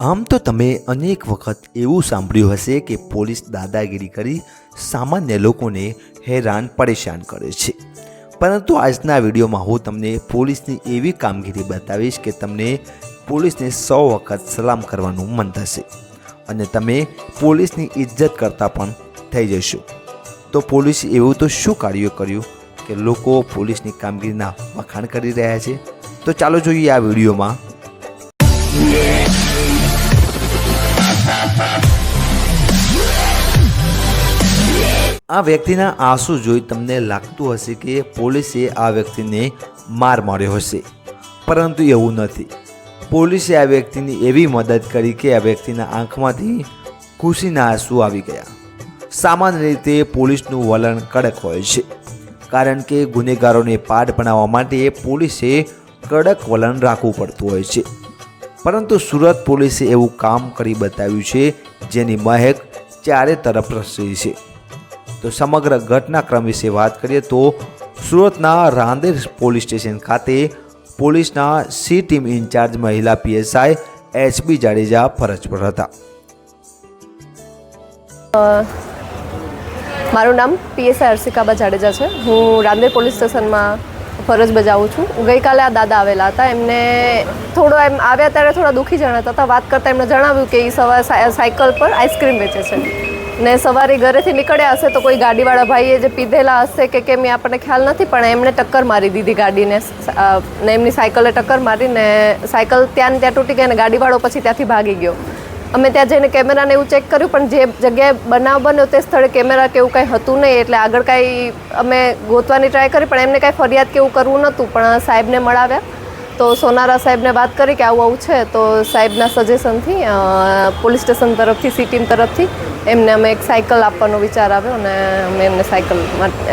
આમ તો તમે અનેક વખત એવું સાંભળ્યું હશે કે પોલીસ દાદાગીરી કરી સામાન્ય લોકોને હેરાન, પરેશાન કરે છે. પરંતુ આજના વિડીયોમાં હું તમને પોલીસની એવી કામગીરી બતાવીશ કે તમને પોલીસને સો વખત સલામ કરવાનું મન થશે અને તમે પોલીસની ઇજ્જત કરતાં પણ થઈ જશો. તો પોલીસે એવું તો શું કાર્ય કર્યું કે લોકો પોલીસની કામગીરીના વખાણ કરી રહ્યા છે? તો ચાલો જોઈએ આ વિડીયોમાં આ વ્યક્તિના આંસુ જોઈ તમને લાગતું હશે કે પોલીસે આ વ્યક્તિને માર માર્યો હશે. પરંતુ એવું નથી. પોલીસે આ વ્યક્તિની એવી મદદ કરી કે આ વ્યક્તિના આંખમાંથી ખુશીના આંસુ આવી ગયા. સામાન્ય રીતે પોલીસનું વલણ કડક હોય છે. કારણ કે ગુનેગારોને પાઠ ભણાવવા માટે પોલીસે કડક વલણ રાખવું પડતું હોય છે. પરંતુ સુરત પોલીસે એવું કામ કરી બતાવ્યું છે જેની મહેક ચારે તરફ રસી છે. તો સમગ્ર ઘટનાક્રમ વિશે વાત કરીએ તો સુરતના રાંદેર પોલીસ સ્ટેશન ખાતે પોલીસના સી ટીમ ઇન્ચાર્જ મહિલા પીએસઆઈ એચબી જાડેજા ફરજ પર હતા. મારું નામ પીએસઆઈ અર્ષિકાબા જાડેજા છે. હું રાંદેર પોલીસ સ્ટેશનમાં ફરજ બજાવું છું. ગઈકાલે આ દાદા આવેલા હતા. એમને થોડો એમ આવ્યા ત્યારે થોડા દુઃખી જણાતા હતા. વાત કરતાં એમને જણાવ્યું કે એ સવારે સાયકલ પર આઈસ્ક્રીમ વેચે છે. ને સવારે ઘરેથી નીકળ્યા હશે તો કોઈ ગાડીવાળા ભાઈએ જે પીધેલા હશે કે કેમ એ આપણને ખ્યાલ નથી, પણ એમણે ટક્કર મારી દીધી ગાડીને. ને એમની સાયકલે ટક્કર મારીને સાયકલ ત્યાં ત્યાં તૂટી ગઈ અને ગાડીવાળો પછી ત્યાંથી ભાગી ગયો. અમે ત્યાં જઈને કેમેરાને એવું ચેક કર્યું, પણ જે જગ્યાએ બનાવ બન્યો તે સ્થળે કેમેરા કે એવું કાંઈ હતું નહીં, એટલે આગળ કાંઈ અમે ગોતવાની ટ્રાય કરી, પણ એમને કાંઈ ફરિયાદ કે એવું કરવું નહોતું, પણ સાહેબને મળાવ્યા. તો સોનારા સાહેબને વાત કરી કે આવું આવું છે, તો સાહેબના સજેશનથી પોલીસ સ્ટેશન તરફથી, સી ટીમ તરફથી એમને અમે એક સાયકલ આપવાનો વિચાર આવ્યો અને અમે એમને સાયકલ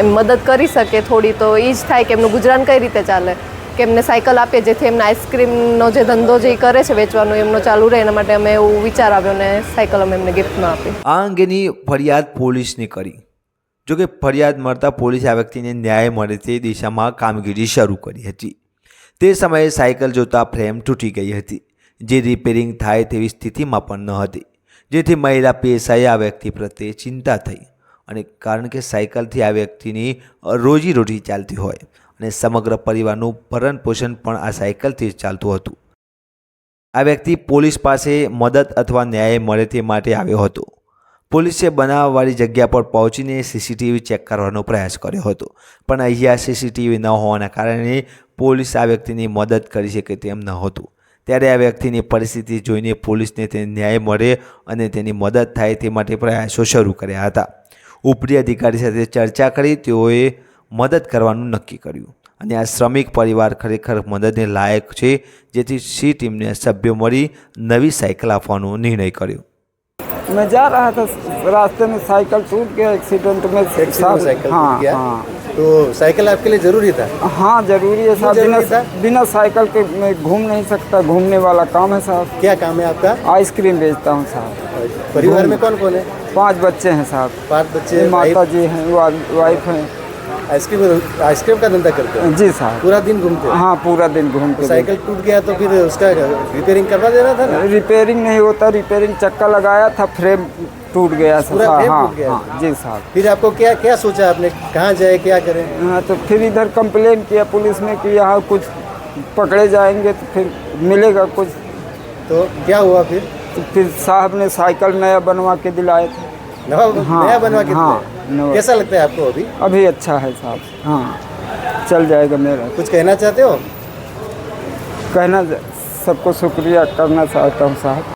એમ મદદ કરી શકીએ થોડી તો એ જ થાય કે એમનું ગુજરાન કઈ રીતે ચાલે? કે એમને સાયકલ આપીએ જેથી એમને આઈસ્ક્રીમનો જે ધંધો જે કરે છે વેચવાનો એમનો ચાલુ રહે, એના માટે અમે એવું વિચાર આવ્યો અને સાયકલ અમે એમને ગિફ્ટમાં આપી. આ અંગેની ફરિયાદ પોલીસની કરી. જોકે ફરિયાદ મળતા પોલીસે આ વ્યક્તિને ન્યાય મળે તે દિશામાં કામગીરી શરૂ કરી હતી. તે સમયે સાયકલ જોતા ફ્રેમ તૂટી ગઈ હતી. જે રિપેરિંગ થાય તેવી સ્થિતિમાં પણ ન હતી. જેથી મહિલા પીએસઆઈએ આ વ્યક્તિ પ્રત્યે ચિંતા થઈ અને કારણ કે સાયકલથી આ વ્યક્તિની રોજીરોટી ચાલતી હોય અને સમગ્ર પરિવારનું ભરણ પોષણ પણ આ સાયકલથી જ ચાલતું હતું. આ વ્યક્તિ પોલીસ પાસે મદદ અથવા ન્યાય મળે તે માટે આવ્યો હતો. પોલીસે બનાવવાળી જગ્યા પર પહોંચીને સીસીટીવી ચેક કરવાનો પ્રયાસ કર્યો હતો, પણ અહીંયા સીસીટીવી ન હોવાના કારણે પોલીસ આ વ્યક્તિની મદદ કરી શકે તેમ ન હતું. ત્યારે આ વ્યક્તિની પરિસ્થિતિ જોઈને પોલીસને તેને ન્યાય મળે અને તેની મદદ થાય તે માટે પ્રયાસો શરૂ કર્યા હતા ઉપરી અધિકારી સાથે ચર્ચા કરી તેઓએ મદદ કરવાનું નક્કી કર્યું અને આ શ્રમિક પરિવાર ખરેખર મદદને લાયક છે જેથી સી ટીમને સભ્યો મળી નવી સાયકલ આપવાનો નિર્ણય કર્યો मैं जा रहा था रास्ते में साइकिल टूट गया एक्सीडेंट में एक्सीडेंट में साहब- साइकिल हाँ टूट गया हाँ तो साइकिल आपके लिए ज़रूरी था? हाँ ज़रूरी है साहब बिना था? बिना साइकिल के मैं घूम नहीं सकता घूमने वाला काम है साहब। क्या काम है आपका? आइसक्रीम बेचता हूँ साहब। परिवार में कौन कौन है? पाँच बच्चे हैं साहब। पाँच बच्चे माता जी हैं वा- वाइफ हैं। आइसक्रीम आइसक्रीम का धंधा करते हैं? जी साहब। पूरा दिन घूमते हो? हाँ पूरा दिन घूमते साइकिल टूट गया तो फिर उसका रिपेयरिंग करवा देना था रिपेयरिंग नहीं होता रिपेयरिंग चक्का लगाया था फ्रेम टूट गया पूरा हाँ फ्रेम हाँ टूट गया? हाँ जी साहब। फिर आपको क्या क्या सोचा आपने? कहाँ जाए क्या करें? हाँ तो फिर इधर कंप्लेन किया पुलिस में कि यहाँ कुछ पकड़े जाएँगे तो फिर मिलेगा कुछ। तो क्या हुआ फिर? तो फिर साहब ने साइकिल नया बनवा के दिलाए थे। हाँ, नया बनवा के हाँ? कैसा लगता है आपको अभी? अभी अच्छा है साहब हाँ चल जाएगा मेरा। कुछ कहना चाहते हो? कहना सबको शुक्रिया करना चाहता हूँ साहब।